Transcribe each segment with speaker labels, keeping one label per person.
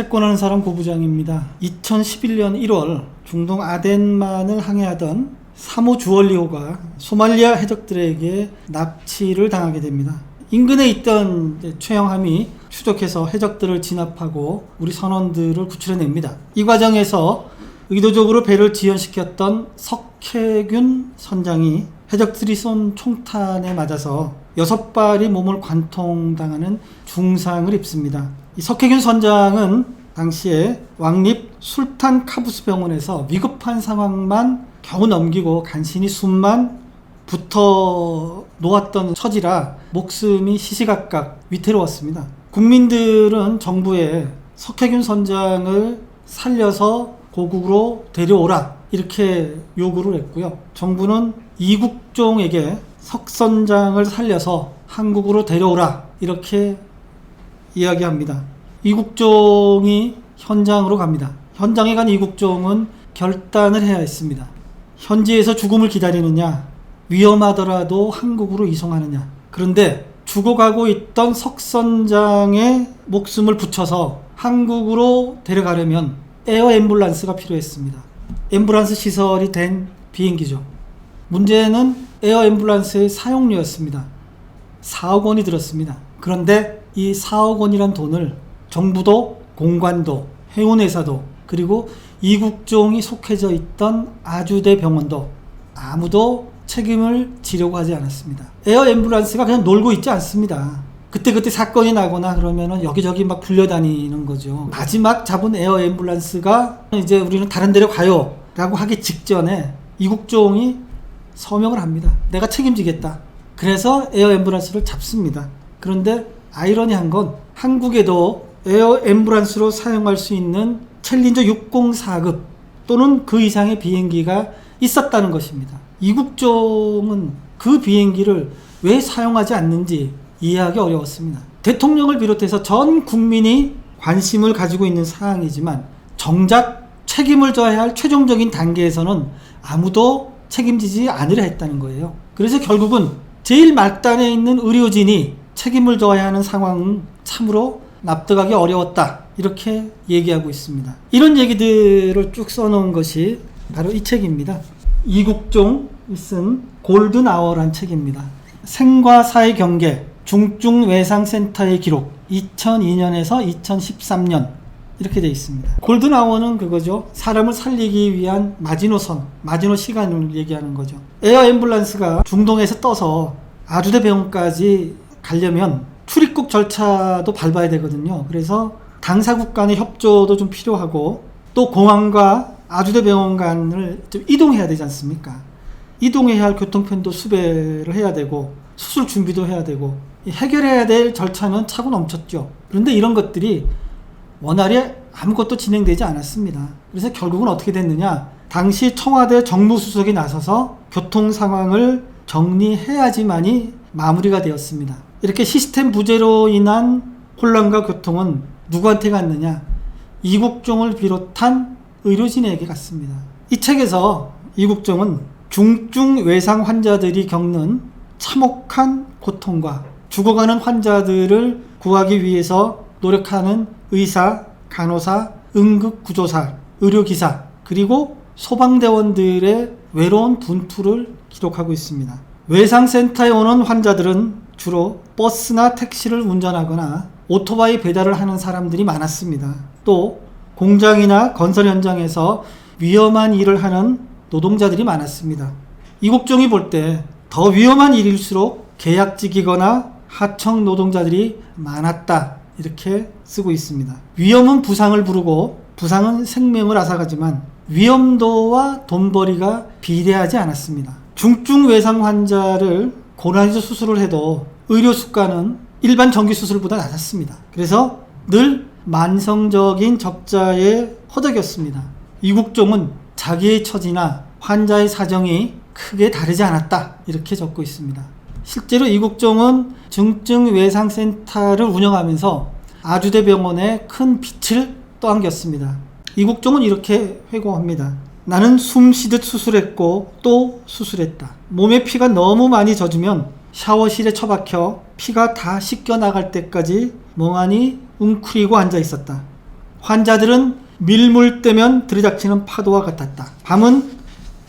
Speaker 1: 채권하는 사람 고부장입니다. 2011년 1월 중동 아덴만을 항해하던 3호 주얼리호가 소말리아 해적들에게 납치를 당하게 됩니다. 인근에 있던 최영함이 추적해서 해적들을 진압하고 우리 선원들을 구출해냅니다. 이 과정에서 의도적으로 배를 지연시켰던 석혜균 선장이 해적들이 쏜 총탄에 맞아서 여섯 발이 몸을 관통당하는 중상을 입습니다. 이 석혜균 선장은 당시에 왕립 술탄 카부스 병원에서 위급한 상황만 겨우 넘기고 간신히 숨만 붙어 놓았던 처지라 목숨이 시시각각 위태로웠습니다. 국민들은 정부에 석혜균 선장을 살려서 고국으로 데려오라 이렇게 요구를 했고요. 정부는 이국종에게 석 선장을 살려서 한국으로 데려오라 이렇게 이야기합니다. 이국종이 현장으로 갑니다. 현장에 간 이국종은 결단을 해야 했습니다. 현지에서 죽음을 기다리느냐, 위험하더라도 한국으로 이송하느냐. 그런데 죽어가고 있던 석 선장의 목숨을 붙여서 한국으로 데려가려면 에어 앰뷸런스가 필요했습니다. 앰뷸런스 시설이 된 비행기죠. 문제는 에어 앰뷸런스의 사용료였습니다. 4억 원이 들었습니다. 그런데 이 4억 원이란 돈을 정부도 공관도 해운회사도 그리고 이국종이 속해져 있던 아주대 병원도 아무도 책임을 지려고 하지 않았습니다. 에어 앰뷸런스가 그냥 놀고 있지 않습니다. 그때그때 사건이 나거나 그러면은 여기저기 막 불려다니는 거죠. 마지막 잡은 에어 앰뷸런스가 이제 우리는 다른 데로 가요. 라고 하기 직전에 이국종이 서명을 합니다. 내가 책임지겠다. 그래서 에어 앰뷸런스를 잡습니다. 그런데 아이러니한 건 한국에도 에어 앰뷸런스로 사용할 수 있는 챌린저 604급 또는 그 이상의 비행기가 있었다는 것입니다. 이국종은 그 비행기를 왜 사용하지 않는지 이해하기 어려웠습니다. 대통령을 비롯해서 전 국민이 관심을 가지고 있는 사항이지만 정작 책임을 져야 할 최종적인 단계에서는 아무도 책임지지 않으려 했다는 거예요. 그래서 결국은 제일 말단에 있는 의료진이 책임을 져야 하는 상황은 참으로 납득하기 어려웠다. 이렇게 얘기하고 있습니다. 이런 얘기들을 쭉 써놓은 것이 바로 이 책입니다. 이국종이 쓴 골든 아워란 책입니다. 생과 사의 경계 중증 외상센터의 기록 2002년에서 2013년 이렇게 되어 있습니다. 골든 아워는 그거죠. 사람을 살리기 위한 마지노선, 마지노 시간을 얘기하는 거죠. 에어 앰뷸런스가 중동에서 떠서 아주대 병원까지 가려면 출입국 절차도 밟아야 되거든요. 그래서 당사국 간의 협조도 좀 필요하고 또 공항과 아주대 병원 간을 좀 이동해야 되지 않습니까? 이동해야 할 교통편도 수배를 해야 되고 수술 준비도 해야 되고 해결해야 될 절차는 차고 넘쳤죠. 그런데 이런 것들이 원활히 아무것도 진행되지 않았습니다. 그래서 결국은 어떻게 됐느냐? 당시 청와대 정무수석이 나서서 교통 상황을 정리해야지만이 마무리가 되었습니다. 이렇게 시스템 부재로 인한 혼란과 교통은 누구한테 갔느냐? 이국종을 비롯한 의료진에게 갔습니다. 이 책에서 이국종은 중증 외상 환자들이 겪는 참혹한 고통과 죽어가는 환자들을 구하기 위해서 노력하는 의사, 간호사, 응급구조사, 의료기사, 그리고 소방대원들의 외로운 분투를 기록하고 있습니다. 외상센터에 오는 환자들은 주로 버스나 택시를 운전하거나 오토바이 배달을 하는 사람들이 많았습니다. 또 공장이나 건설 현장에서 위험한 일을 하는 노동자들이 많았습니다. 이국종이 볼 때 더 위험한 일일수록 계약직이거나 하청 노동자들이 많았다. 이렇게 쓰고 있습니다. 위험은 부상을 부르고 부상은 생명을 앗아가지만 위험도와 돈벌이가 비례하지 않았습니다. 중증 외상 환자를 고난이도 수술을 해도 의료 수가는 일반 정기 수술보다 낮았습니다. 그래서 늘 만성적인 적자에 허덕였습니다. 이 국종은 자기의 처지나 환자의 사정이 크게 다르지 않았다. 이렇게 적고 있습니다. 실제로 이국종은 중증 외상센터를 운영하면서 아주대 병원에 큰 빛을 떠안겼습니다. 이국종은 이렇게 회고합니다. 나는 숨 쉬듯 수술했고 또 수술했다. 몸에 피가 너무 많이 젖으면 샤워실에 처박혀 피가 다 씻겨 나갈 때까지 멍하니 웅크리고 앉아 있었다. 환자들은 밀물 때면 들이닥치는 파도와 같았다. 밤은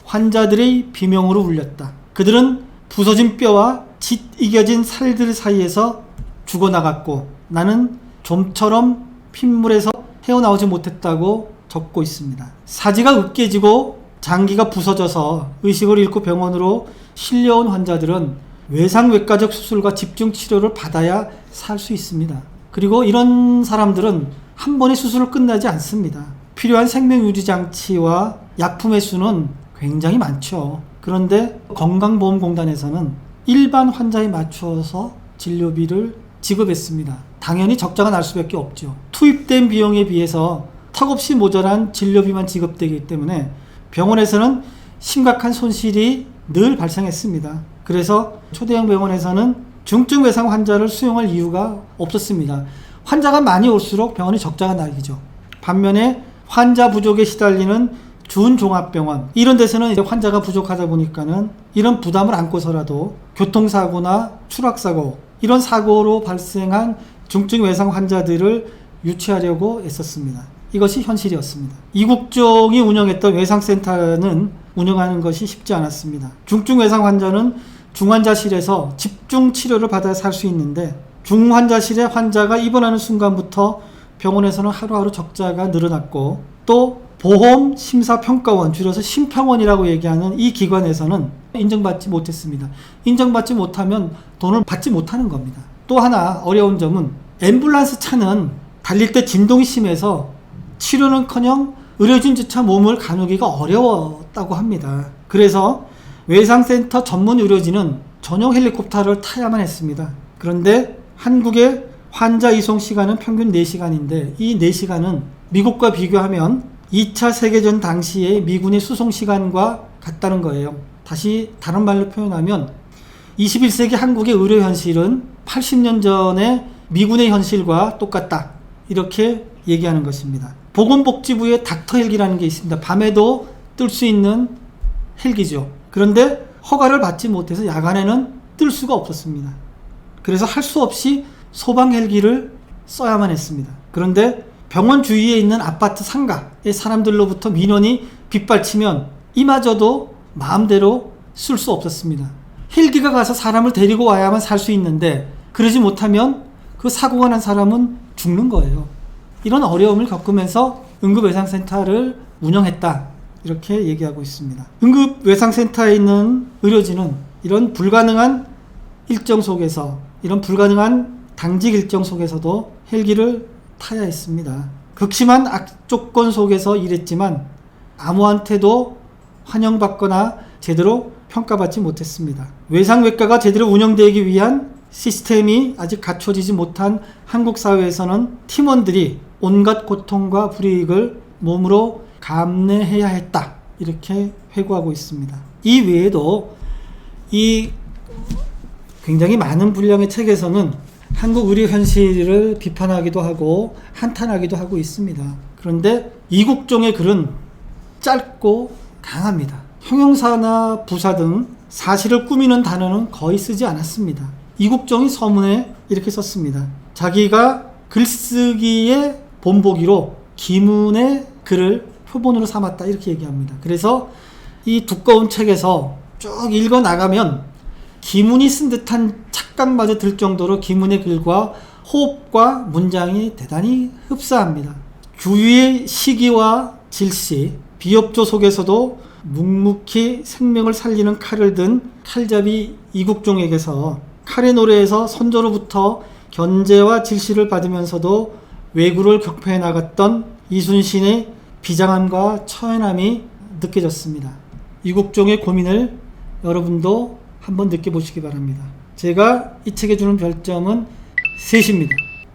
Speaker 1: 환자들의 비명으로 울렸다. 그들은 부서진 뼈와 짓 이겨진 살들 사이에서 죽어나갔고 나는 좀처럼 핏물에서 헤어나오지 못했다고 적고 있습니다. 사지가 으깨지고 장기가 부서져서 의식을 잃고 병원으로 실려온 환자들은 외상외과적 수술과 집중 치료를 받아야 살 수 있습니다. 그리고 이런 사람들은 한 번의 수술을 끝나지 않습니다. 필요한 생명 유지 장치와 약품의 수는 굉장히 많죠. 그런데 건강보험공단에서는 일반 환자에 맞추어서 진료비를 지급했습니다. 당연히 적자가 날 수밖에 없죠. 투입된 비용에 비해서 턱없이 모자란 진료비만 지급되기 때문에 병원에서는 심각한 손실이 늘 발생했습니다. 그래서 초대형 병원에서는 중증 외상 환자를 수용할 이유가 없었습니다. 환자가 많이 올수록 병원이 적자가 나기죠. 반면에 환자 부족에 시달리는 준종합병원 이런 데서는 환자가 부족하다 보니까는 이런 부담을 안고서라도 교통사고나 추락사고 이런 사고로 발생한 중증 외상 환자들을 유치하려고 애썼습니다. 이것이 현실이었습니다. 이국종이 운영했던 외상센터는 운영하는 것이 쉽지 않았습니다. 중증 외상 환자는 중환자실에서 집중 치료를 받아 살 수 있는데 중환자실에 환자가 입원하는 순간부터 병원에서는 하루하루 적자가 늘어났고 또 보험 심사평가원 줄여서 심평원이라고 얘기하는 이 기관에서는 인정받지 못했습니다. 인정받지 못하면 돈을 받지 못하는 겁니다. 또 하나 어려운 점은 앰뷸런스 차는 달릴 때 진동이 심해서 치료는커녕 의료진조차 몸을 가누기가 어려웠다고 합니다. 그래서 외상센터 전문 의료진은 전용 헬리콥터를 타야만 했습니다. 그런데 한국의 환자 이송 시간은 평균 4시간인데 이 4시간은 미국과 비교하면 2차 세계전 당시의 미군의 수송 시간과 같다는 거예요. 다시 다른 말로 표현하면 21세기 한국의 의료 현실은 80년 전의 미군의 현실과 똑같다. 이렇게 얘기하는 것입니다. 보건복지부의 닥터 헬기라는 게 있습니다. 밤에도 뜰 수 있는 헬기죠. 그런데 허가를 받지 못해서 야간에는 뜰 수가 없었습니다. 그래서 할 수 없이 소방 헬기를 써야만 했습니다. 그런데 병원 주위에 있는 아파트 상가의 사람들로부터 민원이 빗발치면 이마저도 마음대로 쓸 수 없었습니다. 헬기가 가서 사람을 데리고 와야만 살 수 있는데 그러지 못하면 그 사고가 난 사람은 죽는 거예요. 이런 어려움을 겪으면서 응급외상센터를 운영했다. 이렇게 얘기하고 있습니다. 응급외상센터에 있는 의료진은 이런 불가능한 일정 속에서 이런 불가능한 당직 일정 속에서도 헬기를 타야 했습니다. 극심한 악조건 속에서 일했지만 아무한테도 환영받거나 제대로 평가받지 못했습니다. 외상외과가 제대로 운영되기 위한 시스템이 아직 갖춰지지 못한 한국 사회에서는 팀원들이 온갖 고통과 불이익을 몸으로 감내해야 했다. 이렇게 회고하고 있습니다. 이 외에도 이 굉장히 많은 분량의 책에서는 한국 의료 현실을 비판하기도 하고 한탄하기도 하고 있습니다. 그런데 이국종의 글은 짧고 강합니다. 형용사나 부사 등 사실을 꾸미는 단어는 거의 쓰지 않았습니다. 이국종이 서문에 이렇게 썼습니다. 자기가 글쓰기의 본보기로 기문의 글을 표본으로 삼았다 이렇게 얘기합니다. 그래서 이 두꺼운 책에서 쭉 읽어 나가면 기문이 쓴 듯한 착각마저 들 정도로 기문의 글과 호흡과 문장이 대단히 흡사합니다. 주위의 시기와 질시, 비협조 속에서도 묵묵히 생명을 살리는 칼을 든 칼잡이 이국종에게서 칼의 노래에서 선조로부터 견제와 질시를 받으면서도 외구를 격파해 나갔던 이순신의 비장함과 처연함이 느껴졌습니다. 이국종의 고민을 여러분도 한번 느껴보시기 바랍니다. 제가 이 책에 주는 별점은 셋입니다.